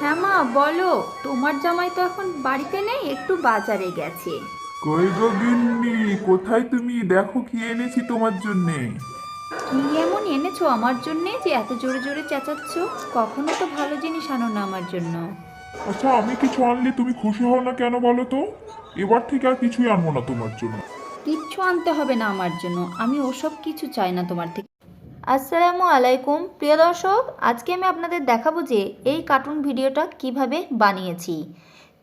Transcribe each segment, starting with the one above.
হ্যাঁ মা বলো। তোমার জামাই তো এখন বাড়িতে নেই একটু বাজারে গেছে। কই গো গিন্নি কোথায় তুমি? দেখো কি এনেছি তোমার জন্যে। কি এমন এনেছো আমার জন্যে যে এত জোরে জোরে চেঁচাচ্ছ? কখনো তো ভালো জিনিস আনো না আমার জন্য। আচ্ছা আমি কিছু আনলে তুমি খুশি হও না কেন বলো তো? এবার থেকে আর কিছুই আনব না তোমার জন্য। কিচ্ছু আনতে হবে না আমার জন্য। আমি ওসব কিছু চাই না তোমার থেকে। আসসালামু আলাইকুম, প্রিয় দর্শক, আজকে আমি আপনাদের দেখাবো যে এই কার্টুন ভিডিওটা কীভাবে বানিয়েছি।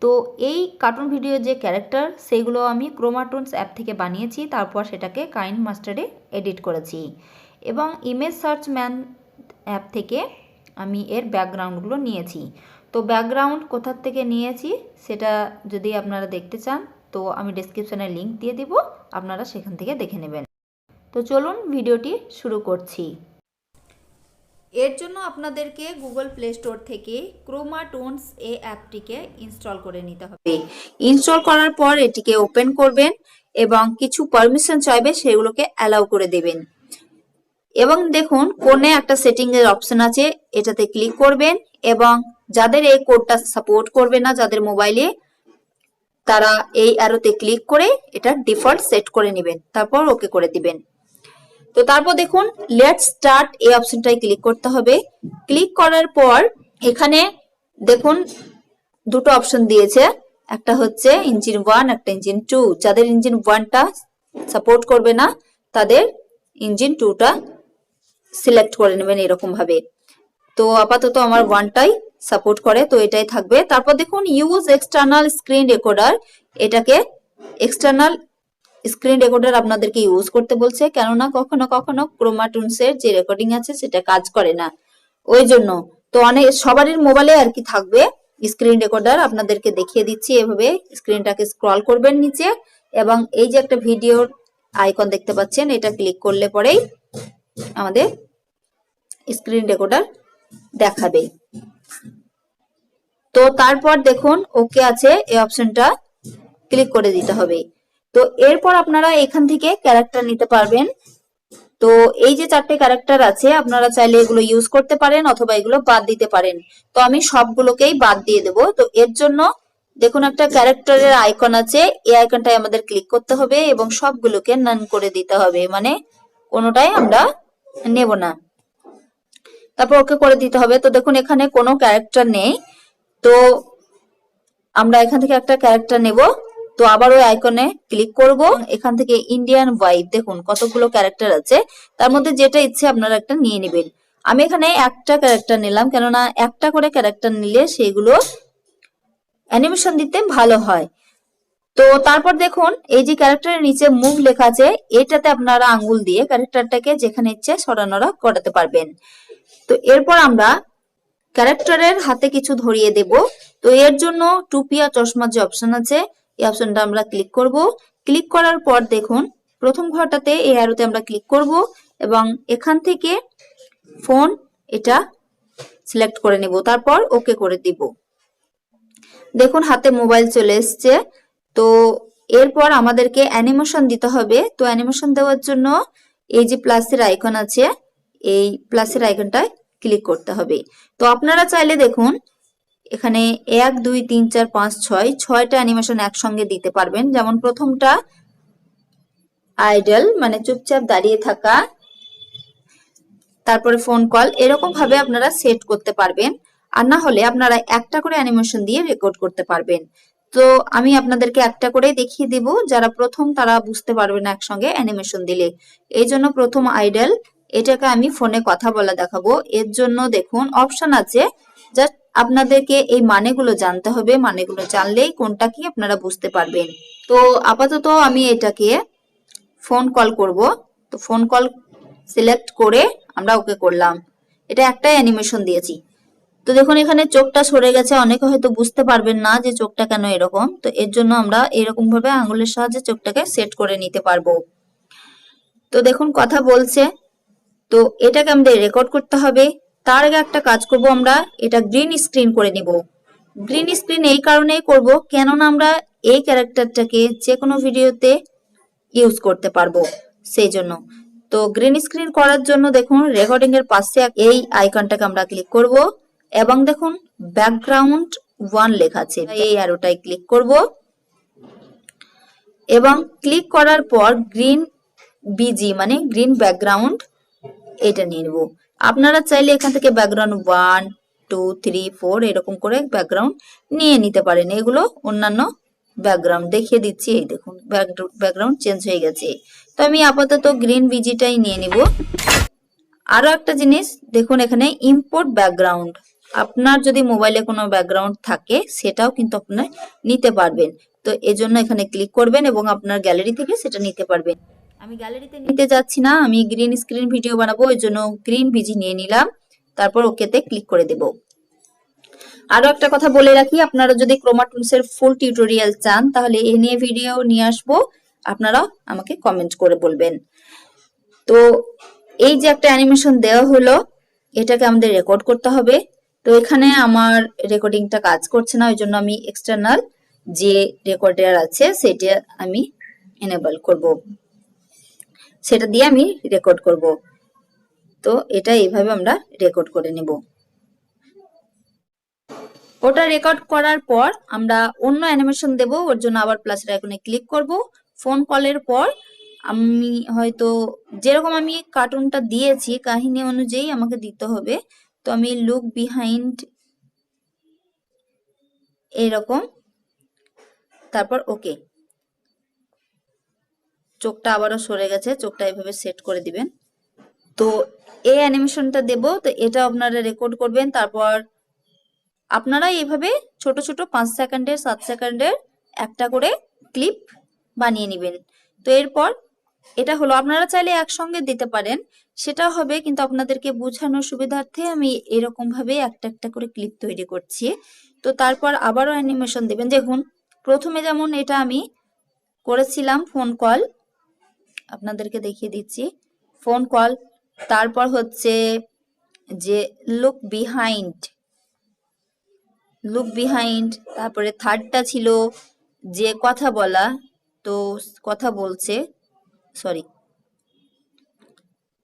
তো এই কার্টুন ভিডিও যে ক্যারেক্টার সেগুলো আমি ক্রোমাটোনস অ্যাপ থেকে বানিয়েছি, তারপর সেটাকে কাইন মাস্টারে এডিট করেছি। এবং ইমেজ সার্চ ম্যান অ্যাপ থেকে আমি এর ব্যাকগ্রাউন্ডগুলো নিয়েছি। তো ব্যাকগ্রাউন্ড কোথার থেকে নিয়েছি, সেটা যদি আপনারা দেখতে চান, তো আমি ডেসক্রিপশানে লিংক দিয়ে দিব, আপনারা সেখান থেকে দেখে নেবেন। তো চলুন ভিডিওটি শুরু করছি। এর জন্য আপনাদেরকে গুগল প্লে স্টোর থেকে ক্রোমাটোনস এ অ্যাপটিকে ইনস্টল করে নিতে হবে। ইনস্টল করার পর এটিকে ওপেন করবেন এবং কিছু পারমিশন চাইবে সেগুলোকে অ্যালাউ করে দেবেন। এবং দেখুন, কোনে একটা সেটিং এর অপশন আছে, এটাতে ক্লিক করবেন এবং যাদের এই কোডটা সাপোর্ট করবে না, যাদের মোবাইলে, তারা এই অ্যারোতে ক্লিক করে এটা ডিফল্ট সেট করে নেবেন। তারপর ওকে করে দিবেন। তো তারপর দেখুন লেট স্টার্ট এই অপশনটায় ক্লিক করতে হবে। ক্লিক করার পর এখানে দেখুন, দুটো অপশন দিয়েছে। একটা হচ্ছে ইঞ্জিন ওয়ান একটা ইঞ্জিন টু যাদের ইঞ্জিন ওয়ানটা সাপোর্ট করবে না, তাদের ইঞ্জিন টুটা সিলেক্ট করে নেবেন এরকম ভাবে তো আপাতত আমার ওয়ানটাই সাপোর্ট করে, তো এটাই থাকবে। তারপর দেখুন ইউজ এক্সটার্নাল স্ক্রিন রেকর্ডার এটাকে এক্সটার্নাল স্ক্রিন রেকর্ডার আপনাদেরকে ইউজ করতে বলছে, কেননা কখনো কখনো ক্রোমাটুনসের যে রেকর্ডিং আছে সেটা কাজ করে না। ওই জন্য তো অনেক, সবারই মোবাইলে আর কি থাকবে স্ক্রিন রেকর্ডার আপনাদেরকে দেখিয়ে দিচ্ছি এভাবে স্ক্রিনটাকে স্ক্রল করবেন নিচে এবং এই যে একটা ভিডিওর আইকন দেখতে পাচ্ছেন, এটা ক্লিক করলে পরেই আমাদের স্ক্রিন রেকর্ডার দেখাবে। তো তারপর দেখুন ওকে আছে, এই অপশনটা ক্লিক করে দিতে হবে। তো এরপর আপনারা এখান থেকে ক্যারেক্টার নিতে পারবেন। তো এই যে চারটে ক্যারেক্টার আছে, আপনারা চাইলে এগুলো ইউজ করতে পারেন অথবা এগুলো বাদ দিতে পারেন। তো আমি সবগুলোকেই বাদ দিয়ে দেব। তো এর জন্য দেখুন একটা ক্যারেক্টারের আইকন আছে, এই আইকনটায় আমাদের ক্লিক করতে হবে এবং সবগুলোকে নান করে দিতে হবে। মানে কোনোটাই আমরা নেব না। তারপর ওকে করে দিতে হবে। তো দেখুন এখানে কোনো ক্যারেক্টার নেই। তো আমরা এখান থেকে একটা ক্যারেক্টার নেব। তো আবার ওই আইকনে ক্লিক করব। এখান থেকে ইন্ডিয়ান ওয়াইফ দেখুন কতগুলো ক্যারেক্টার আছে। তার মধ্যে যেটা ইচ্ছে আপনারা একটা নিয়ে নেবেন। আমি এখানে একটা ক্যারেক্টার নিলাম, কেননা একটা করে ক্যারেক্টার নিলে সেগুলো অ্যানিমেশন দিতে ভালো হয়। তো তারপর দেখুন, এই যে ক্যারেক্টারের নিচে মুভ লেখা আছে, এটাতে আপনারা আঙ্গুল দিয়ে ক্যারেক্টারটাকে যেখানে ইচ্ছে সরানোরা করাতে পারবেন। তো এরপর আমরা ক্যারেক্টারের হাতে কিছু ধরিয়ে দেব। তো এর জন্য টুপি আর চশমার যে অপশন আছে এই অপশনটা আমরা ক্লিক করব। ক্লিক করার পর দেখুন, প্রথম ঘরটাতে এই অ্যারোতে আমরা ক্লিক করব এবং এখান থেকে ফোন এটা সিলেক্ট করে নেব, তারপর ওকে করে দিব। দেখুন, হাতে মোবাইল চলে এসছে। তো এরপর আমাদেরকে অ্যানিমেশন দিতে হবে। তো অ্যানিমেশন দেওয়ার জন্য এই যে প্লাসের আইকন আছে, এই প্লাসের আইকনটায় ক্লিক করতে হবে। তো আপনারা চাইলে দেখুন এখানে এক, দুই, তিন, চার, পাঁচ, ছয়, ছয়টা অ্যানিমেশন একসঙ্গে দিতে পারবেন। যেমন প্রথমটা আইডল মানে চুপচাপ দাঁড়িয়ে থাকা। তারপরে ফোন কল এরকম ভাবে আপনারা সেট করতে পারবেন। আর না হলে আপনারা একটা করে অ্যানিমেশন দিয়ে রেকর্ড করতে পারবেন। তো আমি আপনাদেরকে একটা করে দেখিয়ে দেব। যারা প্রথম, তারা বুঝতে পারবে না একসঙ্গে অ্যানিমেশন দিলে। এই জন্য প্রথম আইডল এটাকে আমি ফোনে কথা বলা দেখাবো। এর জন্য দেখুন অপশন আছে জাস্ট আপনাদেরকে এই মানেগুলো জানতে হবে, মানেগুলো জানলেই কোনটা কি আপনারা বুঝতে পারবেন। তো আপাতত আমি এটাকে ফোন কল করব। তো ফোন কল সিলেক্ট করে আমরা ওকে করলাম। এটা একটাই অ্যানিমেশন দিয়েছি। তো দেখুন, এখানে চোখটা সরে গেছে। অনেকে হয়তো বুঝতে পারবেন না যে চোখটা কেন এরকম। তো এর জন্য আমরা এরকম ভাবে আঙুলের সাহায্যে চোখটাকে সেট করে নিতে পারব। তো দেখুন, কথা বলছে। তো এটাকে আমাদের রেকর্ড করতে হবে। তার আগে একটা কাজ করব আমরা, এটা গ্রিন স্ক্রিন করে নিব। গ্রিন স্ক্রিন এই কারণেই করব, কেননা আমরা এই ক্যারেক্টারটাকে যে কোনো ভিডিওতে ইউজ করতে পারব, সেই জন্য। তো গ্রিন স্ক্রিন করার জন্য দেখুন রেকর্ডিং এর পাশে এই আইকনটাকে আমরা ক্লিক করব, এবং দেখুন ব্যাকগ্রাউন্ড ওয়ান লেখা আছে, এই অ্যারোটায় ক্লিক করব। এবং ক্লিক করার পর গ্রিন বিজি মানে গ্রিন ব্যাকগ্রাউন্ড এটা নিয়ে নেব। আপনারা চাইলে এখান থেকে background one two three four এরকম করে ব্যাকগ্রাউন্ড নিয়ে নিতে পারেন। এগুলো অন্যান্য ব্যাকগ্রাউন্ড দেখিয়ে দিচ্ছি। এই দেখুন ব্যাকগ্রাউন্ড চেঞ্জ হয়ে গেছে। তো আমি আপাতত গ্রিন বিজিটাই নিয়ে নিব। আরও একটা জিনিস, দেখুন এখানে ইম্পোর্ট ব্যাকগ্রাউন্ড আপনার যদি মোবাইলে কোনো ব্যাকগ্রাউন্ড থাকে, সেটাও কিন্তু আপনার নিতে পারবেন। তো এজন্য এখানে ক্লিক করবেন এবং আপনার গ্যালারি থেকে সেটা নিতে পারবেন। আমি গ্যালারিতে নিতে যাচ্ছি না, আমি গ্রিন স্ক্রিন ভিডিও বানাবো, ওই জন্য গ্রিন ভিজি নিয়ে নিলাম, তারপর ওকেতে ক্লিক করে দেব। আরও একটা কথা বলে রাখি, আপনারা যদি ক্রোমা টুলস এর ফুল টিউটোরিয়াল চান, তাহলে এ নিয়ে ভিডিও নিয়ে আসব, আপনারা আমাকে কমেন্ট করে বলবেন। তো এই যে একটা অ্যানিমেশন দেওয়া হলো, এটাকে আমাদের রেকর্ড করতে হবে। তো এখানে আমার রেকর্ডিংটা কাজ করছে না, ওই জন্য আমি এক্সটার্নাল যে রেকর্ডার আছে, সেটা আমি এনেবল করব। সেটা দিয়ে আমি রেকর্ড করব। তো এটা এইভাবে আমরা রেকর্ড করে নেব। ওটা রেকর্ড করার পর আমরা অন্য অ্যানিমেশন দেব, ওর জন্য আবার প্লাসের আইকনে ক্লিক করব। ফোন কলের পর আমি হয়তো যেরকম আমি কার্টুনটা দিয়েছি, কাহিনী অনুযায়ী আমাকে দিতে হবে। তো আমি লুক বিহাইন্ড এরকম তারপর ওকে চোখটা আবারও সরে গেছে, চোখটা এভাবে সেট করে দিবেন। তো এই অ্যানিমেশনটা দেব, তো এটা আপনারা রেকর্ড করবেন, তারপর আপনারা এইভাবে ছোট ছোট পাঁচ সেকেন্ডের, সাত সেকেন্ডের একটা করে ক্লিপ বানিয়ে নেবেন। তো এরপর এটা হলো, আপনারা চাইলে একসঙ্গে দিতে পারেন, সেটা হবে কিন্তু আপনাদেরকে বোঝানোর সুবিধার্থে আমি এরকম ভাবে একটা একটা করে ক্লিপ তৈরি করছি। তো তারপর আবারও অ্যানিমেশন দেবেন। দেখুন, প্রথমে যেমন এটা আমি করেছিলাম ফোন কল আপনাদেরকে দেখিয়ে দিচ্ছি। ফোন কল তারপর হচ্ছে যে লুক বিহাইন্ড লুক বিহাইন্ড তারপরে থার্ডটা ছিল যে কথা বলা, তো কথা বলছে সরি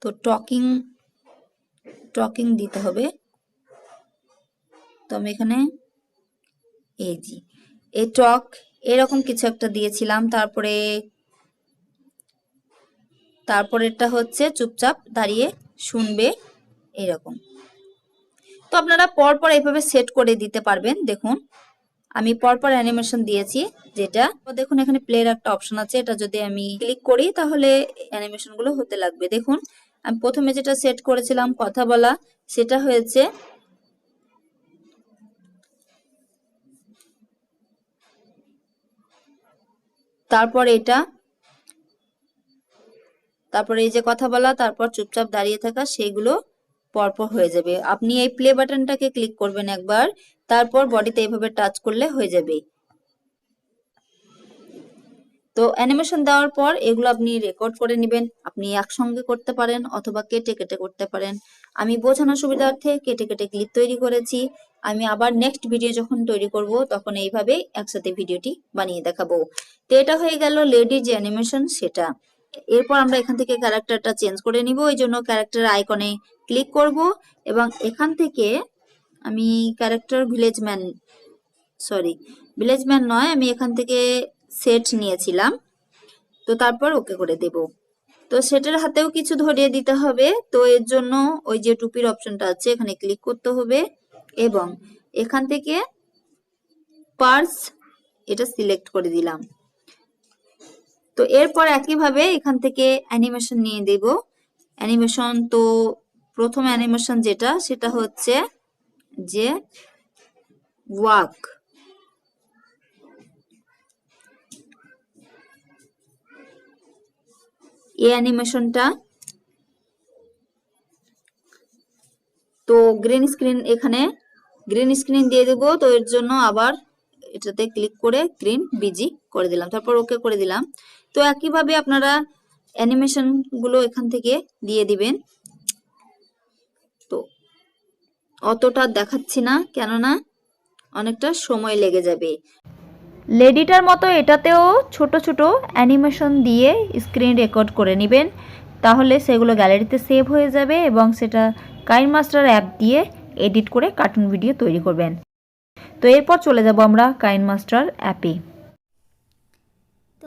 তো টকিং টকিং দিতে হবে। তো আমি এখানে, এই জি এ টক এরকম কিছু একটা দিয়েছিলাম। তারপরে তারপরেরটা হচ্ছে চুপচাপ দাঁড়িয়ে শুনবে এরকম। তো আপনারা পরপর এইভাবে সেট করে দিতে পারবেন। দেখুন, আমি পরপর অ্যানিমেশন দিয়েছি, যেটা দেখুন এখানে প্লের একটা অপশন আছে, এটা যদি আমি ক্লিক করি তাহলে অ্যানিমেশনগুলো হতে লাগবে। দেখুন, আমি প্রথমে যেটা সেট করেছিলাম কথা বলা, সেটা হয়েছে তারপর এটা তারপর এই যে কথা বলা, তারপর চুপচাপ দাঁড়িয়ে থাকা সেইগুলো পরপর হয়ে যাবে। আপনি এই প্লে বাটনটাকে ক্লিক করবেন একবার, তারপর বডিতে এইভাবে টাচ করলে হয়ে যাবে। তো অ্যানিমেশন দেওয়ার পর এগুলো আপনি রেকর্ড করে নেবেন। আপনি একসঙ্গে করতে পারেন অথবা কেটে কেটে করতে পারেন। আমি বোঝানোর সুবিধার্থে কেটে কেটে ক্লিপ তৈরি করেছি। আমি আবার নেক্সট ভিডিও যখন তৈরি করব, তখন এইভাবে একসাথে ভিডিওটি বানিয়ে দেখাবো। তো এটা হয়ে গেল লেডি যে অ্যানিমেশন সেটা। এরপর আমরা এখান থেকে ক্যারেক্টারটা চেঞ্জ করে নিব, এই জন্য ক্যারেক্টার আইকনে ক্লিক করব এবং এখান থেকে আমি character village man, sorry, village man নয়, আমি এখান থেকে সেট নিয়েছিলাম। তো তারপর ওকে করে দেব। তো সেটের হাতেও কিছু ধরিয়ে দিতে হবে, তো এর জন্য ওই যে টুপির অপশনটা আছে, এখানে ক্লিক করতে হবে এবং এখান থেকে পার্স এটা সিলেক্ট করে দিলাম। তো এরপর একইভাবে এখান থেকে অ্যানিমেশন নিয়ে দেব। অ্যানিমেশন তো প্রথম অ্যানিমেশন যেটা, সেটা হচ্ছে যে ওয়াক এই অ্যানিমেশনটা তো গ্রিন স্ক্রিন এখানে গ্রিন স্ক্রিন দিয়ে দেবো। তো এর জন্য আবার এটাতে ক্লিক করে গ্রিন বিজি করে দিলাম, তারপর ওকে করে দিলাম। তো একইভাবে আপনারা অ্যানিমেশনগুলো এখান থেকে দিয়ে দিবেন। তো অতটা দেখাচ্ছি না, কেননা অনেকটা সময় লেগে যাবে। লেডিটার মতো এটাতেও ছোট ছোট অ্যানিমেশন দিয়ে স্ক্রিন রেকর্ড করে নেবেন, তাহলে সেগুলো গ্যালারিতে সেভ হয়ে যাবে এবং সেটা কাইন মাস্টার অ্যাপ দিয়ে এডিট করে কার্টুন ভিডিও তৈরি করবেন। তো এরপর চলে যাব আমরা কাইন মাস্টার অ্যাপে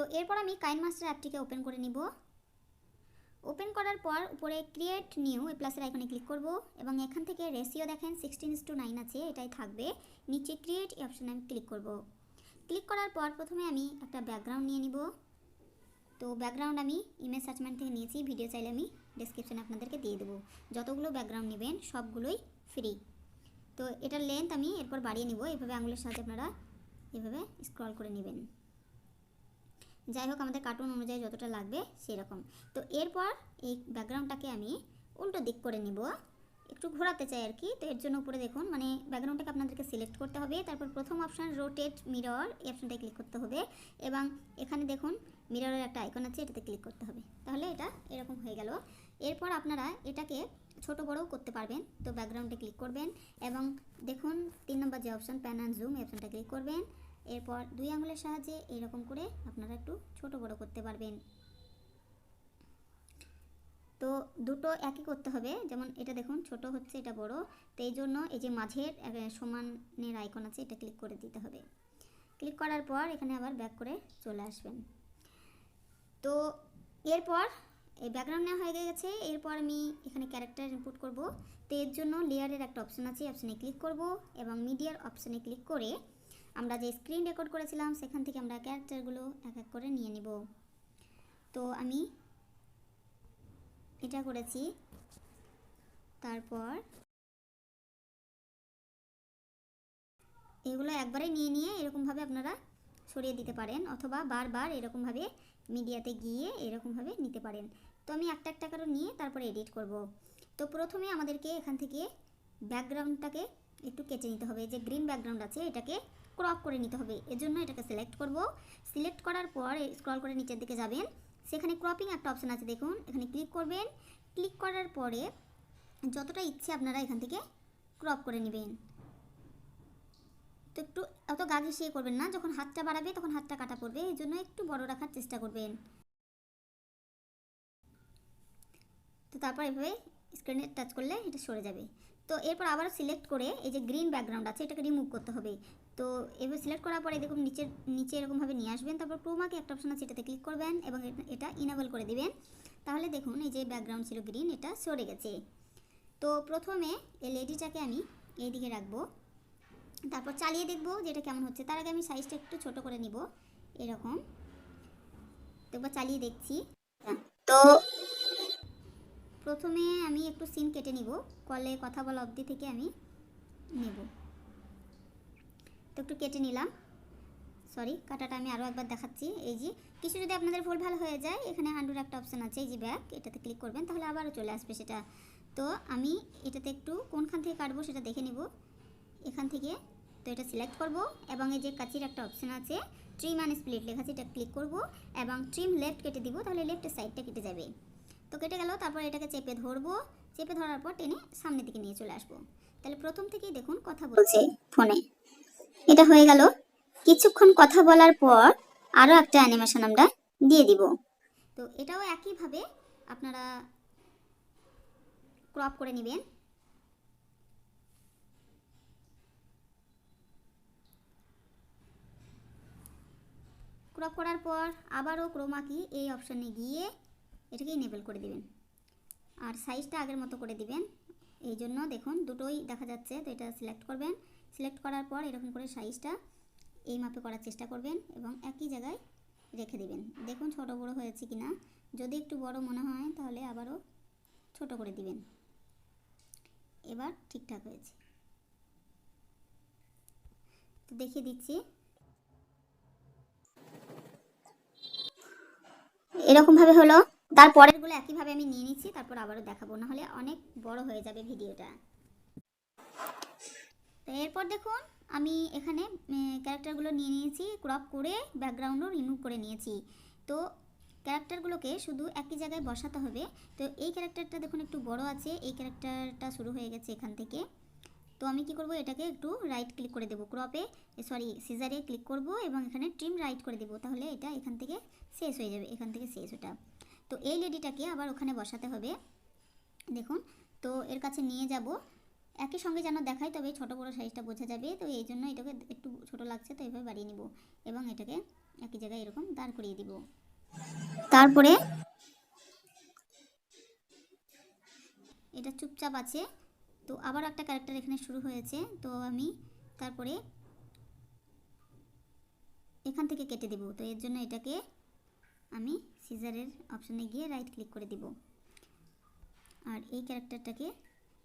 তো এরপর আমি কাইন মাস্টার অ্যাপটিকে ওপেন করে নিব। ওপেন করার পর উপরে ক্রিয়েট নিউ, এই প্লাসের আইকনে ক্লিক করব এবং এখান থেকে রেশিও দেখেন সিক্সটিন টু নাইন আছে, এটাই থাকবে। নিচে ক্রিয়েট এই অপশানে আমি ক্লিক করব। ক্লিক করার পর প্রথমে আমি একটা ব্যাকগ্রাউন্ড নিয়ে নিব। তো ব্যাকগ্রাউন্ড আমি ইমেজ সার্চম্যান থেকে নিয়েছি, ভিডিও চাইলে আমি ডিসক্রিপশানে আপনাদেরকে দিয়ে দেবো। যতগুলো ব্যাকগ্রাউন্ড নেবেন, সবগুলোই ফ্রি তো এটার লেন্থ আমি এরপর বাড়িয়ে নিব, এভাবে আঙুলের সাহায্যে আপনারা এভাবে স্ক্রল করে নেবেন। যাই হোক, আমাদের কার্টুন অনুযায়ী যতটা লাগবে সেরকম। তো এরপর এই ব্যাকগ্রাউন্ডটাকে আমি উল্টো দিক করে নিব। একটু ঘোরাতে চাই আর কি। তো এর জন্য উপরে দেখুন মানে ব্যাকগ্রাউন্ডটাকে আপনাদেরকে সিলেক্ট করতে হবে। তারপর প্রথম অপশান রোটেট মিরর এই অপশানটায় ক্লিক করতে হবে। এবং এখানে দেখুন মিররের একটা আইকন আছে, এটাতে ক্লিক করতে হবে। তাহলে এটা এরকম হয়ে গেল। এরপর আপনারা এটাকে ছোট বড়ও করতে পারবেন। তো ব্যাকগ্রাউন্ডে ক্লিক করবেন এবং দেখুন, তিন নম্বর যে অপশান প্যান অ্যান্ড জুম এই অপশানটা ক্লিক করবেন। এরপর দুই আঙুলের সাহায্যে এরকম করে আপনারা একটু ছোট বড় করতে পারবেন। তো দুটো একই করতে হবে, যেমন এটা দেখুন, ছোট হচ্ছে, এটা বড়। তো এই জন্য এই যে মাঝের সমানের আইকন আছে, এটা ক্লিক করে দিতে হবে। ক্লিক করার পর এখানে আবার ব্যাক করে চলে আসবেন। তো এরপর এই ব্যাকগ্রাউন্ড নেওয়া হয়ে গেছে, এরপর আমি এখানে ক্যারেক্টার ইনপুট করব। তো এর জন্য লেয়ারের একটা অপশন আছে অপশানে ক্লিক করব এবং মিডিয়ার অপশানে ক্লিক করে আমরা যে স্ক্রিন রেকর্ড করেছিলাম, সেখান থেকে আমরা ক্যারেক্টারগুলো এক এক করে নিয়ে নিব। তো আমি এটা করেছি। তারপর এগুলো একবারে নিয়ে নিয়ে এরকমভাবে আপনারা সরিয়ে দিতে পারেন, অথবা বারবার এরকমভাবে মিডিয়াতে গিয়ে এরকমভাবে নিতে পারেন। তো আমি একটা একটা করে নিয়ে তারপরে এডিট করব। তো প্রথমে আমাদেরকে এখান থেকে ব্যাকগ্রাউন্ডটাকে একটু কেটে নিতে হবে। যে গ্রিন ব্যাকগ্রাউন্ড আছে, এটাকে ক্রপ করে নিতে হবে। এজন্য এটাকে সিলেক্ট করব। সিলেক্ট করার পর স্ক্রল করে নিচের দিকে যাবেন। সেখানে ক্রপিং একটা অপশন আছে দেখুন। এখানে ক্লিক করবেন। ক্লিক করার পরে যতটা ইচ্ছে আপনারা এখান থেকে ক্রপ করে নেবেন। তো একটু অত গা ঘেঁষিয়ে করবেন না। যখন হাতটা বাড়াবে তখন হাতটা কাটা পড়বে। এই জন্য একটু বড় রাখার চেষ্টা করবেন। তো তারপর এভাবে স্ক্রিনে টাচ করলে এটা সরে যাবে। তো এরপর আবার সিলেক্ট করে এই যে গ্রিন ব্যাকগ্রাউন্ড আছে, এটাকে রিমুভ করতে হবে। তো এবার সিলেক্ট করার পরে দেখুন নিচের, নিচে এরকমভাবে নিয়ে আসবেন। তারপর ক্রোমাকে একটা অপশন আছে, এটাতে ক্লিক করবেন এবং এটা- ইনেবল করে দিবেন। তাহলে দেখুন এই যে ব্যাকগ্রাউন্ড ছিল গ্রিন এটা সরে গেছে। তো প্রথমে এই লেডিটাকে আমি এই দিকে রাখব। তারপর চালিয়ে দেখব যে এটা কেমন হচ্ছে। তার আগে আমি সাইজটা একটু ছোট করে নিব। এরকম। তো চালিয়ে দেখছি। তো প্রথমে আমি একটু সিন কেটে নিব। কলে কথা বলা অবধি থেকে আমি নেব। তো একটু কেটে নিলাম। সরি কাটাটা আমি আরও একবার দেখাচ্ছি। এই যে, কিছু যদি আপনাদের ভুল ভালো হয়ে যায়, এখানে হান্ডুর একটা অপশান আছে, এই যে ব্যাক এটাতে ক্লিক করবেন, তাহলে আবারও চলে আসবে সেটা। তো আমি এটাতে একটু কোনখান থেকে কাটবো সেটা দেখে নিব। এখান থেকে, তো এটা সিলেক্ট করব, এবং এই যে কাচির একটা অপশান আছে ট্রিম অ্যান্ড স্প্লিট লেখা আছে, এটা ক্লিক করব, এবং ট্রিম লেফট কেটে দিব, তাহলে লেফটের সাইডটা কেটে যাবে। তো কেটে গেল, তারপর এটাকে চেপে ধরবো। চেপে ধরার পর টেনে সামনের দিকে নিয়ে চলে আসব। তাহলে প্রথম থেকেই দেখুন কথা বলছে ফোনে। এটা হয়ে গেল। কিছুক্ষণ কথা বলার পর আরও একটা অ্যানিমেশন আমরা দিয়ে দিব। তো এটাও একইভাবে আপনারা ক্রপ করে নেবেন। ক্রপ করার পর আবারও ক্রোমা কি এই অপশানে গিয়ে এটাকে ইনেবল করে দিবেন। আর সাইজটা আগের মতো করে দিবেন। এই জন্য দেখুন, দুটোই দেখা যাচ্ছে। তো এটা সিলেক্ট করবেন। সিলেক্ট করার পর এরকম করে সাইজটা এই মাপে করার চেষ্টা করবেন এবং একই জায়গায় রেখে দিবেন। দেখুন ছোট বড় হয়েছে কি না যদি একটু বড় মনে হয়, তাহলে আবারও ছোট করে দিবেন। এবার ঠিকঠাক হয়েছে। তো দেখিয়ে দিচ্ছি। এরকমভাবে হলো। তারপরেরগুলো একইভাবে আমি নিয়ে নিচ্ছি, তারপর আবারও দেখাবো না হলে অনেক বড় হয়ে যাবে ভিডিওটা। তো এরপর দেখুন, আমি এখানে ক্যারেক্টারগুলো নিয়ে নিয়েছি, ক্রপ করে ব্যাকগ্রাউন্ডও রিমুভ করে নিয়েছি। তো ক্যারেক্টারগুলোকে শুধু একই জায়গায় বসাতে হবে। তো এই ক্যারেক্টারটা দেখুন, একটু বড় আছে, এই ক্যারেক্টারটা শুরু হয়ে গেছে এখান থেকে। তো আমি কি করব, এটাকে একটু রাইট ক্লিক করে দেবো ক্রপে সরি সিজারে ক্লিক করব এবং এখানে ট্রিম রাইট করে দেবো, তাহলে এটা এখান থেকে শেষ হয়ে যাবে, এখান থেকে শেষ ওটা। তো এই লেডিটাকে আবার ওখানে বসাতে হবে। দেখুন, তো এর কাছে নিয়ে যাব। একই সঙ্গে যেন দেখাই তবে ছোট বড়ো সাইজটা বোঝা যাবে। তো এই জন্য এটাকে একটু ছোট লাগছে, তো এভাবে বাড়িয়ে নিব এবং এটাকে একই জায়গায় এরকম দাঁড় করিয়ে দিব। তারপরে এটা চুপচাপ আছে। তো আবার একটা ক্যারেক্টার এখানে শুরু হয়েছে। তো আমি তারপরে এখান থেকে কেটে দেব। তো এর জন্য এটাকে আমি সিজারের অপশানে গিয়ে রাইট ক্লিক করে দিব। আর এই ক্যারেক্টারটাকে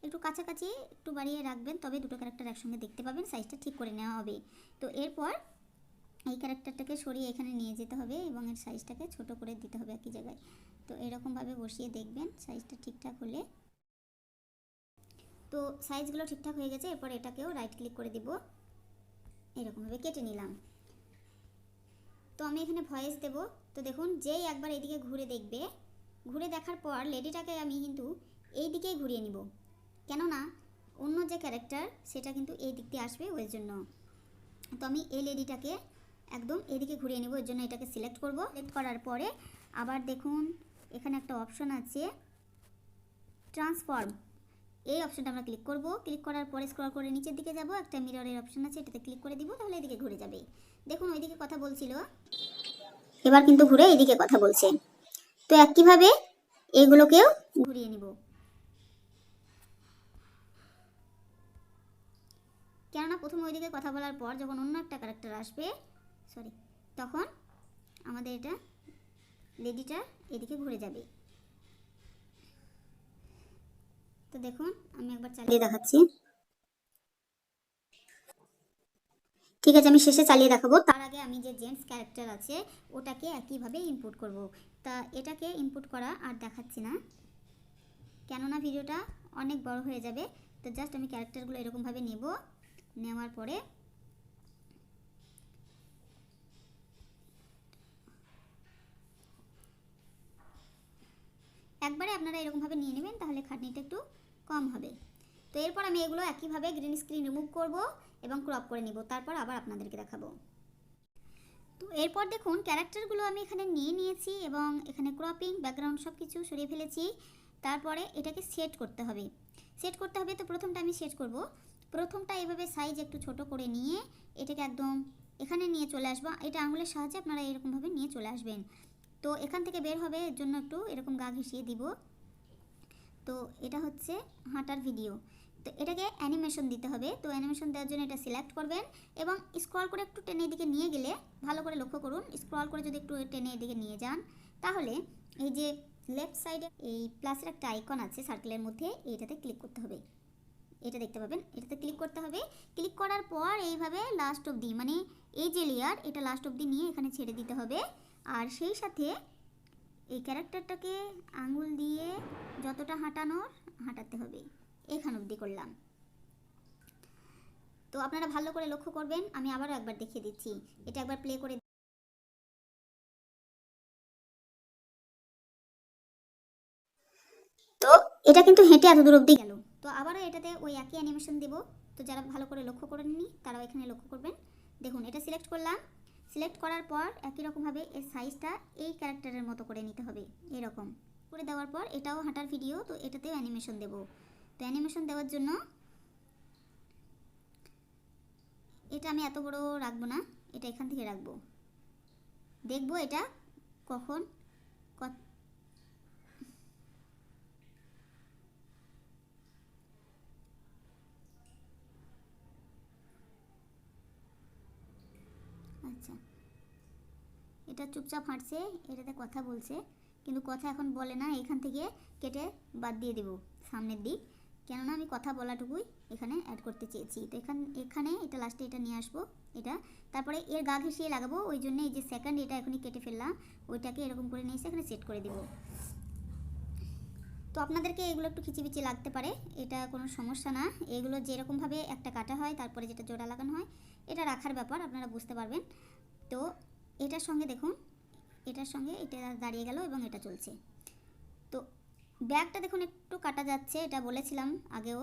একটু কাছাকাছি একটু বাড়িয়ে রাখবেন, তবে দুটো ক্যারেক্টার একসঙ্গে দেখতে পাবেন সাইজটা ঠিক করে নেওয়া হবে। তো এরপর এই ক্যারেক্টারটাকে সরিয়ে এখানে নিয়ে যেতে হবে এবং এর সাইজটাকে ছোট করে দিতে হবে একই জায়গায়। তো এরকমভাবে বসিয়ে দেখবেন সাইজটা ঠিকঠাক হলে। তো সাইজগুলো ঠিকঠাক হয়ে গেছে, এরপর এটাকেও রাইট ক্লিক করে দিব। এরকমভাবে কেটে নিলাম। তো আমি এখানে ভয়েস দেব। তো দেখুন, যেই একবার এদিকে ঘুরে দেখবে, ঘুরে দেখার পর লেডিটাকে আমি কিন্তু এই দিকেই ঘুরিয়ে নিব। কেননা, অন্য যে ক্যারেক্টার সেটা কিন্তু এই দিক দিয়ে আসবে ওই জন্য। তো আমি এই লেডিটাকে একদম এদিকে ঘুরিয়ে নেব এর জন্য এটাকে সিলেক্ট করব। সিলেক্ট করার পরে আবার দেখুন, এখানে একটা অপশন আছে ট্রান্সফর্ম এই অপশনটা আমরা ক্লিক করব। ক্লিক করার পরে স্ক্রল করে নিচের দিকে যাব, একটা মিররের অপশন আছে, এটাতে ক্লিক করে দিব, তাহলে এদিকে ঘুরে যাবে। দেখুন, ওইদিকে কথা বলছিল। এবার কিন্তু ঘুরে এদিকে কথা বলছে। তো একইভাবে এগুলোকেও ঘুরিয়ে নিব। কেননা প্রথমে ওইদিকে কথা বলার পর যখন অন্য একটা ক্যারেক্টার আসবে সরি তখন আমাদের এটা লেডিটা এদিকে ঘুরে যাবে। তো দেখুন, আমি একবার চালিয়ে দেখাচ্ছি। ঠিক আছে, আমি শেষে চালিয়ে দেখাবো। তার আগে আমি যে জেন্টস ক্যারেক্টার আছে, ওটাকে একইভাবে ইনপুট করব। তা এটাকে ইনপুট করা আর দেখাচ্ছি না। কেননা ভিডিওটা অনেক বড় হয়ে যাবে, তো জাস্ট আমি ক্যারেক্টারগুলো এরকমভাবে নেব। নেওয়ার পরে একবারে আপনারা এরকমভাবে নিয়ে নেবেন, তাহলে খাটনিটা একটু কম হবে। তো এরপর আমি এগুলো একইভাবে গ্রিন স্ক্রিন রিমুভ করব। এবং ক্রপ করে নিব, তারপর আবার আপনাদেরকে দেখাবো। তো এরপর দেখুন ক্যারেক্টারগুলো আমি এখানে নিয়ে নিয়েছি এবং এখানে ক্রপিং ব্যাকগ্রাউন্ড সব কিছু সরিয়ে ফেলেছি। তারপরে এটাকে সেট করতে হবে। সেট করতে হবে, তো প্রথমটা আমি সেট করব। প্রথমটা এভাবে সাইজ একটু ছোট করে নিয়ে এটাকে একদম এখানে নিয়ে চলে আসব। এটা আঙুলের সাহায্যে আপনারা এরকমভাবে নিয়ে চলে আসবেন। তো এখান থেকে বের হবে, এর জন্য একটু এরকম গা ঘেঁষিয়ে দিব। তো এটা হচ্ছে হাঁটার ভিডিও তো এটাকে অ্যানিমেশন দিতে হবে। তো অ্যানিমেশন দেওয়ার জন্য এটা সিলেক্ট করবেন এবং স্ক্রল করে একটু টেনে এদিকে নিয়ে গেলে ভালো করে লক্ষ্য করুন স্ক্রল করে যদি একটু টেনে এদিকে নিয়ে যান, তাহলে এই যে লেফট সাইডে এই প্লাসের একটা আইকন আছে সার্কেলের মধ্যে, এইটাতে ক্লিক করতে হবে। এটা দেখতে পাবেন, এটাতে ক্লিক করতে হবে। ক্লিক করার পর এইভাবে লাস্ট অবধি মানে এই যে লেয়ার এটা লাস্ট অবধি নিয়ে এখানে ছেড়ে দিতে হবে। আর সেই সাথে এই ক্যারেক্টারটাকে আঙুল দিয়ে যতটা হাঁটানোর, হাঁটাতে হবে। এখান অবধি করলাম। তো আপনারা ভালো করে লক্ষ্য করবেন, আমি আবারও একবার দেখিয়ে দিচ্ছি। এটা একবার প্লে করে তো এটা কিন্তু হেঁটে এত দূর অবধি গেল। তো আবারও এটাতে ওই একই অ্যানিমেশন দেব। তো যারা ভালো করে লক্ষ্য করে করেননি তারাও এখানে লক্ষ্য করবেন। দেখুন, এটা সিলেক্ট করলাম। সিলেক্ট করার পর একই রকমভাবে এর সাইজটা এই ক্যারেক্টারের মতো করে নিতে হবে। এরকম। করে দেওয়ার পর এটাও হাঁটার ভিডিও তো এটাতেও অ্যানিমেশন দেব। তো অ্যানিমেশন দেওয়ার জন্য এটা আমি এত বড় রাখব না, এটা এখান থেকে রাখব। দেখব এটা কখন আচ্ছা। এটা চুপচাপ হাঁটছে, এটাতে কথা বলছে, কিন্তু কথা এখন বলে না, এখান থেকে কেটে বাদ দিয়ে দেব, সামনের দিক। কেননা আমি কথা বলাটুকুই এখানে অ্যাড করতে চেয়েছি। তো এখান, এখানে এটা লাস্টে এটা নিয়ে আসব, এটা। তারপরে এর গা ঘেঁষিয়ে লাগাবো, ওই জন্য এই যে সেকেন্ড এটা এখনই কেটে ফেললাম, ওইটাকে এরকম করে নিয়ে এসে এখানে সেট করে দেবো। তো আপনাদেরকে এগুলো একটু খিচিবিচি লাগতে পারে, এটা কোনো সমস্যা না। এগুলো যেরকমভাবে একটা কাটা হয়, তারপরে যেটা জোড়া লাগানো হয়, এটা রাখার ব্যাপার, আপনারা বুঝতে পারবেন। তো এটার সঙ্গে দেখুন, এটার সঙ্গে এটা দাঁড়িয়ে গেল এবং এটা চলছে। ব্যাগটা দেখুন, একটু কাটা যাচ্ছে, এটা বলেছিলাম আগেও।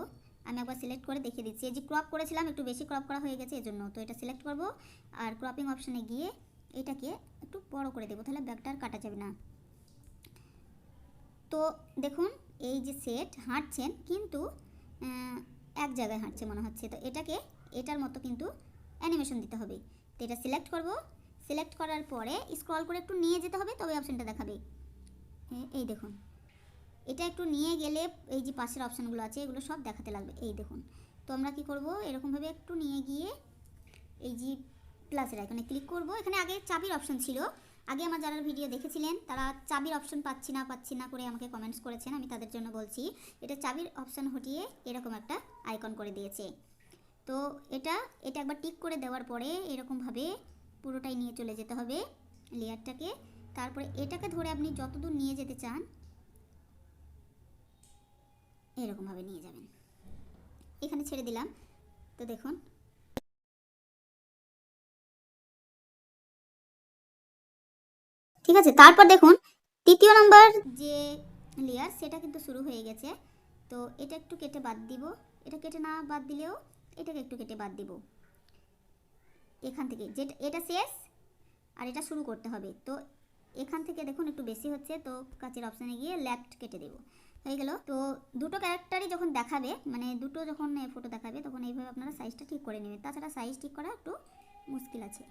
আমি একবার সিলেক্ট করে দেখিয়ে দিচ্ছি। এই যে ক্রপ করেছিলাম, একটু বেশি ক্রপ করা হয়ে গেছে, এজন্য তো এটা সিলেক্ট করব। আর ক্রপিং অপশানে গিয়ে এটাকে একটু বড় করে দেবো, তাহলে ব্যাগটা আর কাটা যাবে না। তো দেখুন, এই যে সেট হাঁটছেন, কিন্তু এক জায়গায় হাঁটছে মনে হচ্ছে। তো এটাকে, এটার মতো কিন্তু অ্যানিমেশন দিতে হবে। তো এটা সিলেক্ট করব। সিলেক্ট করার পরে স্ক্রল করে একটু নিয়ে যেতে হবে, তবে অপশানটা দেখাবে। এই দেখুন। এটা একটু নিয়ে গেলে এই যে পাশের অপশানগুলো আছে, এগুলো সব দেখাতে লাগবে। এই দেখুন, তো আমরা কি করব? এরকমভাবে একটু নিয়ে গিয়ে এই যে প্লাসের আইকনে ক্লিক করব। এখানে আগে চাবির অপশন ছিল। আগে আমার যারা ভিডিও দেখেছিলেন, তারা চাবির অপশন পাচ্ছি না পাচ্ছি না করে আমাকে কমেন্টস করেছেন, আমি তাদের জন্য বলছি। এটা চাবির অপশন হটিয়ে এরকম একটা আইকন করে দিয়েছে। তো এটা এটা একবার টিক করে দেওয়ার পরে এরকমভাবে পুরোটাই নিয়ে চলে যেতে হবে লেয়ারটাকে তারপরে এটাকে ধরে আপনি যতদূর নিয়ে যেতে চান এরকমভাবে নিয়ে যাবেন। এখানে ছেড়ে দিলাম। তো দেখুন। ঠিক আছে, তারপর দেখুন, তৃতীয় নাম্বার যে লেয়ার সেটা কিন্তু শুরু হয়ে গেছে। তো এটা একটু কেটে বাদ দিব। এটা কেটে না বাদ দিলেও এটাকে একটু কেটে বাদ দিব। এখান থেকে যেটা এটা শেষ আর এটা শুরু করতে হবে। তো এখান থেকে দেখুন, একটু বেশি হচ্ছে। তো কাচের অপশানে গিয়ে লেফট কেটে দেবো। হয়ে গেল। তো দুটো ক্যারেক্টারই যখন দেখাবে মানে দুটো যখন ফটো দেখাবে, তখন এইভাবে আপনারা সাইজটা ঠিক করে নেবেন। তাছাড়া সাইজ ঠিক করা একটু মুশকিল আছে।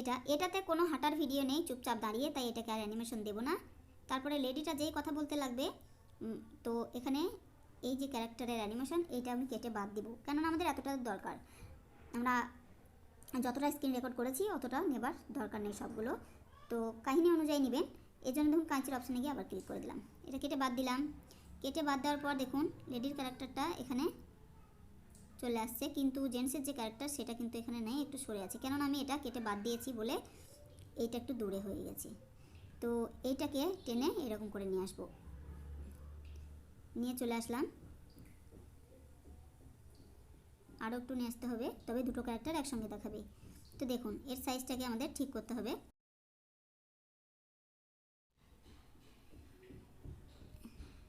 এটা, এটাতে কোনো হাঁটার ভিডিও নেই, চুপচাপ দাঁড়িয়ে, তাই এটাকে আর অ্যানিমেশন দেবো না। তারপরে লেডিটা যেই কথা বলতে লাগবে তো এখানে এই যে ক্যারেক্টারের অ্যানিমেশন এইটা আমি কেটে বাদ দিব। কেননা আমাদের এতটা দরকার। আমরা যতটা স্ক্রিন রেকর্ড করেছি, অতটা নেবার দরকার নেই সবগুলো। তো কাহিনী অনুযায়ী নেবেন। এই জন্য দেখুন, কাঁচির অপশানে গিয়ে আবার ক্লিক করে দিলাম। এটা কেটে বাদ দিলাম। কেটে বাদ দেওয়ার পর দেখুন, লেডির ক্যারেক্টারটা এখানে চলে আসছে। কিন্তু জেন্টসের যে ক্যারেক্টার, সেটা কিন্তু এখানে নেই, একটু সরে আছে। কেননা আমি এটা কেটে বাদ দিয়েছি বলে এইটা একটু দূরে হয়ে গেছে। তো এইটাকে টেনে এরকম করে নিয়ে আসব। নিয়ে চলে আসলাম। আরও একটু নিয়ে আসতে হবে, তবে দুটো ক্যারেক্টার একসঙ্গে দেখাবে। তো দেখুন, এর সাইজটাকে আমাদের ঠিক করতে হবে।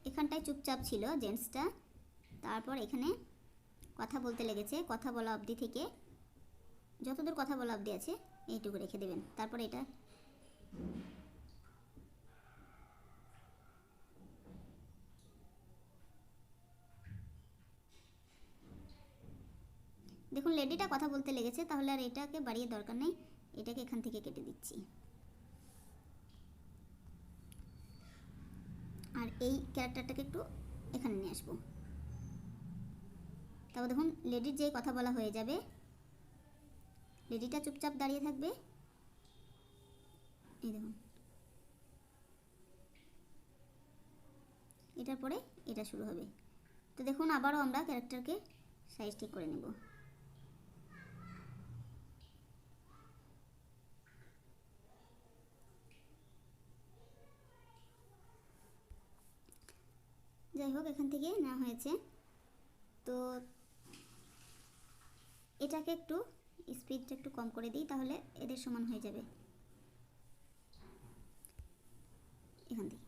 এখানটায় চুপচাপ ছিল জেন্টসটা। তারপর এখানে কথা বলতে লেগেছে, কথা বলা অবধি থেকে। যতদূর কথা বলা অবধি আছে, এইটুকু রেখে দেবেন। তারপর এটা দেখুন, লেডিটা কথা বলতে লেগেছে, তাহলে আর এটাকে বাড়িয়ে দরকার নেই। এটাকে এখান থেকে কেটে দিচ্ছি। আর এই ক্যারেক্টারটাকে একটু এখানে নিয়ে আসব। তারপর দেখুন লেডির যেই কথা বলা হয়ে যাবে লেডিটা চুপচাপ দাঁড়িয়ে থাকবে। এই দেখুন। এটার পরে এটা শুরু হবে। তো দেখুন, আবারও আমরা ক্যারেক্টারকে সাইজ ঠিক করে নেব। যাই হোক, এখান থেকে নেওয়া হয়েছে। তো এটাকে একটু স্পিডটা একটু কম করে দিই, তাহলে এদের সমান হয়ে যাবে। এখান থেকে।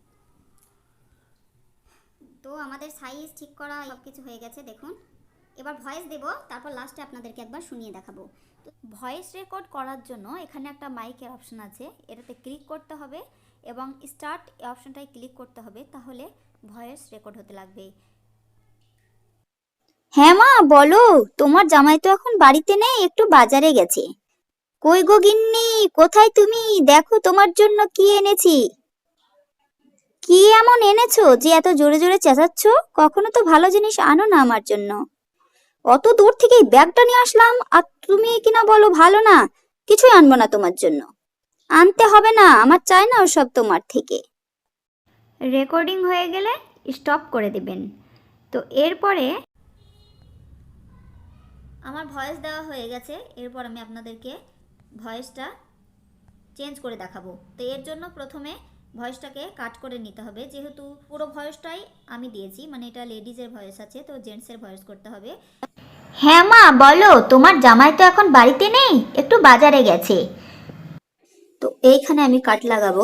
তো আমাদের সাইজ ঠিক করা সব কিছু হয়ে গেছে, দেখুন। এবার ভয়েস দেব, তারপর লাস্টে আপনাদেরকে একবার শুনিয়ে দেখাবো। তো ভয়েস রেকর্ড করার জন্য এখানে একটা মাইকের অপশন আছে, এটাতে ক্লিক করতে হবে এবং স্টার্ট অপশনটায় ক্লিক করতে হবে, তাহলে ভয়েস রেকর্ড হতে লাগবে। হ্যাঁ মা, বলো, তোমার জামাই তো এখন বাড়িতে নেই, একটু বাজারে গেছে। কই গো গিন্নি, কোথায় তুমি? দেখো তোমার জন্য কি এনেছি। কি এমন এনেছো যে এত জোরে জোরে চেঁচাচ্ছ? কখনো তো ভালো জিনিস আনো না আমার জন্য। অত দূর থেকে ব্যাগটা নিয়ে আসলাম, আর তুমি কিনা বলো ভালো না, কিছুই আনব না তোমার জন্য। আনতে হবে না, আমার চাই না ওসব তোমার থেকে। রেকর্ডিং হয়ে গেলে স্টপ করে দেবেন। তো এরপরে আমার ভয়েস দেওয়া হয়ে গেছে, এরপর আমি আপনাদেরকে ভয়েসটা চেঞ্জ করে দেখাবো। তো এর জন্য প্রথমে ভয়েসটাকে কাট করে নিতে হবে, যেহেতু পুরো ভয়েসটাই আমি দিয়েছি মানে এটা লেডিজের ভয়েস আছে, তো জেন্টসের ভয়েস করতে হবে। হ্যাঁ মা, বলো, তোমার জামাই তো এখন বাড়িতে নেই, একটু বাজারে গেছে। তো এইখানে আমি কাট লাগাবো।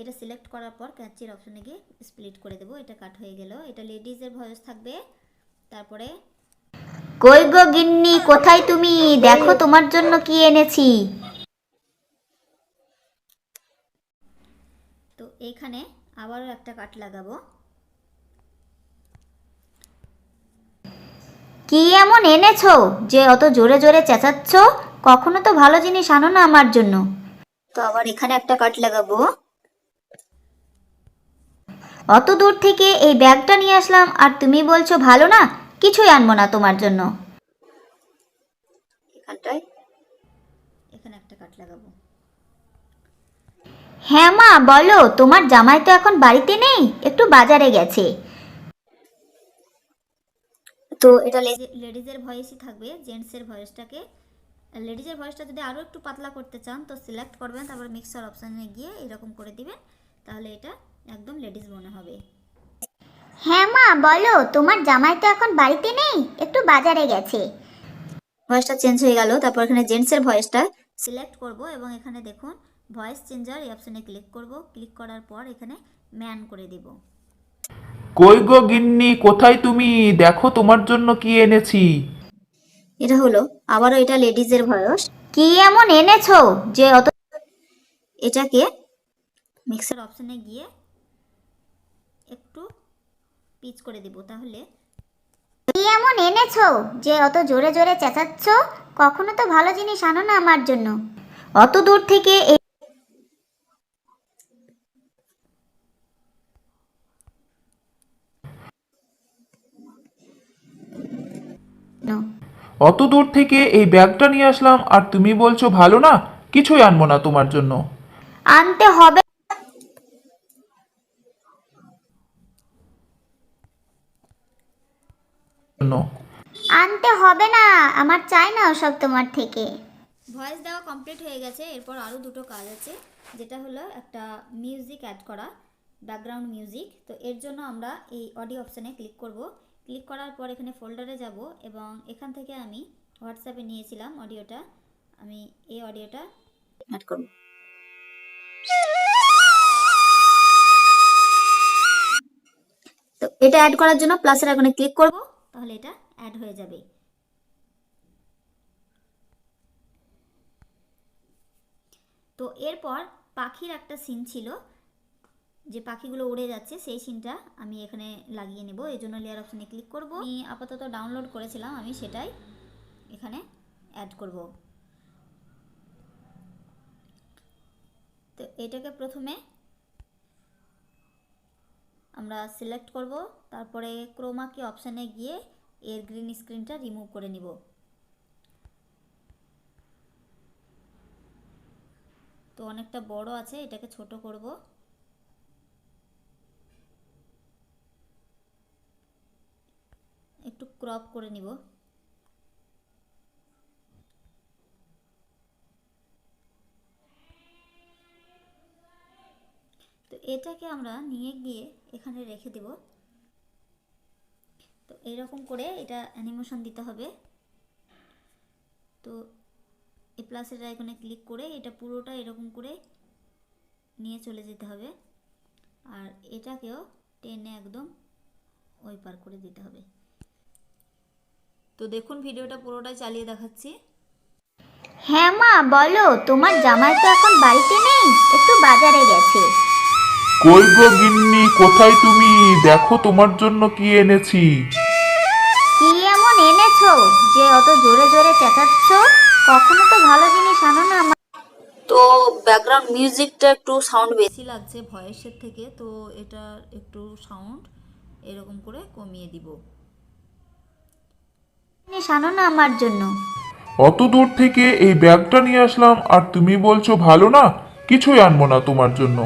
এটা সিলেক্ট করার পর ক্যাচির অপশনে গিয়ে স্প্লিট করে দেবো। এটা কাট হয়ে গেল। এটা লেডিজের ভয়েস থাকবে। তারপরে কই গো গিন্নি কোথায় তুমি? দেখো তোমার জন্য কি এনেছি। তো এইখানে আবারও একটা কাট লাগাবো। কি এমন এনেছো? যে অত জোরে জোরে চেঁচাচ্ছ? কখনো তো ভালো জিনিস আনো না আমার জন্য। তো আবার এখানে একটা কাট লাগাবো। অত দূর থেকে এই ব্যাগটা নিয়ে আসলাম আর তুমি বলছো ভালো না? কিছুই আনব না তোমার জন্য। এখানটায়? এখানে একটা কাট লাগাবো। হ্যাঁ মা বলো তোমার জামাই তো এখন বাড়িতে নেই একটু বাজারে গেছে। তো এটা লেডিজের ভয়েসই থাকবে জেন্টসের ভয়েসটাকে। লেডিজের ভয়েসটা যদি আরও একটু পাতলা করতে চান তো সিলেক্ট করবেন তারপর মিক্সার অপশানে গিয়ে এরকম করে দিবেন তাহলে এটা একদম লেডিস মনে হবে। হ্যাঁ মা বলো তোমার জামাই তো এখন বাড়িতে নেই? একটু বাজারে গেছে। ভয়েসটা চেঞ্জ হয়ে গেল তারপর এখানে জেন্টসের ভয়েসটা। সিলেক্ট করব এবং এখানে দেখুন ভয়েস চেঞ্জার এই অপশানে ক্লিক করব। ক্লিক করার পর এখানে ম্যান করে দিব। কই গো গিন্নি কোথায় তুমি? দেখো তোমার জন্য কি এনেছি। এটা হলো আবারও এটা লেডিজের ভয়েস। কি এমন এনেছো? যে অত এটাকে মিক্সার অপশানে গিয়ে পিচ করে দিব তাহলে। কি এমন এনেছো যে অত জোরে জোরে চেঁচাচ্ছ? কখনো তো ভালো জিনিস আনো না আমার জন্য। অত দূর থেকে অত দূর থেকে এই ব্যাগটা নিয়ে আসলাম আর তুমি বলছো ভালো না? কিছুই আনব না তোমার জন্য। আনতে হবে জন্য। আনতে হবে না আমার চাই না ওসব তোমার থেকে। ভয়েস দেওয়া কমপ্লিট হয়ে গেছে এরপর আরও দুটো কাজ আছে যেটা হলো একটা মিউজিক অ্যাড করা ব্যাকগ্রাউন্ড মিউজিক তো এর জন্য আমরা এই অডিও অপশানে ক্লিক করব। ক্লিক করার পর এখানে ফোল্ডারে যাব এবং এখান থেকে আমি হোয়াটসঅ্যাপে নিয়েছিলাম অডিওটা আমি এই অডিওটা অ্যাড করব। তো এটা অ্যাড করার জন্য প্লাসের আইকনে ক্লিক করব। তাহলে এটা অ্যাড হয়ে যাবে। তো এরপর পাখির একটা সিন ছিল, যে পাখিগুলো উড়ে যাচ্ছে, সেই সিনটা আমি এখানে লাগিয়ে নেব। এই জন্য লেয়ার অপশানে ক্লিক করব। আমি আপাতত ডাউনলোড করেছিলাম, আমি সেটাই এখানে অ্যাড করব। তো এটাকে প্রথমে আমরা সিলেক্ট করব, তারপরে ক্রোমা কি অপশানে গিয়ে এর গ্রিন স্ক্রিনটা রিমুভ করে নিব। তো অনেকটা বড় আছে, এটাকে ছোট করব। একটু ক্রপ করে নিব। তো এটাকে আমরা নিয়ে গিয়ে এখানে রেখে দেব। তো এরকম করে এটা অ্যানিমেশন দিতে হবে। তো এই প্লাসের আইকনে ক্লিক করে এটা পুরোটা এরকম করে নিয়ে চলে যেতে হবে। আর এটাকেও টেনে একদম ওই পার করে দিতে হবে। তো দেখুন ভিডিওটা পুরোটাই চালিয়ে দেখাচ্ছি। হ্যাঁ মা, বলো, তোমার জামাই তো এখন বাড়িতে নেই? একটু বাজারে গেছে। কই গো গিন্নি কোথায় তুমি? দেখো তোমার জন্য কি এনেছি। কি এমন এনেছো যে অত জোরে জোরে চেঁচাচ্ছ? কখনো তো ভালো জিনিস আনো না আমার। তো ব্যাকগ্রাউন্ড মিউজিকটা একটু সাউন্ড বেশি লাগছে ভয়েসের থেকে তো এটা একটু সাউন্ড এরকম করে কমিয়ে দিব। জিনিস আনো না আমার জন্য। অত দূর থেকে এই ব্যাগটা নিয়ে আসলাম আর তুমি বলছো ভালো না কিছুই আনব না তোমার জন্য।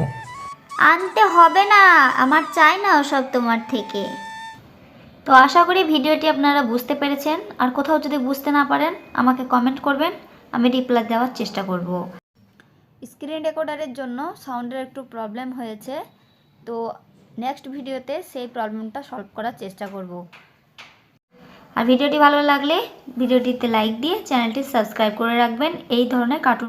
আনতে হবে না, আমার চাই না ওসব তোমার থেকে। তো আশা করি ভিডিওটি আপনারা বুঝতে পেরেছেন। আর কোথাও যদি বুঝতে না পারেন, আমাকে কমেন্ট করবেন, আমি রিপ্লাই দেওয়ার চেষ্টা করব। স্ক্রিন রেকর্ডারের জন্য সাউন্ডের একটু প্রবলেম হয়েছে। তো নেক্সট ভিডিওতে সেই প্রবলেমটা সলভ করার চেষ্টা করব। আর ভিডিওটি ভালো লাগলে ভিডিওটিতে লাইক দিয়ে চ্যানেলটি সাবস্ক্রাইব করে রাখবেন। এই ধরনের কার্টুন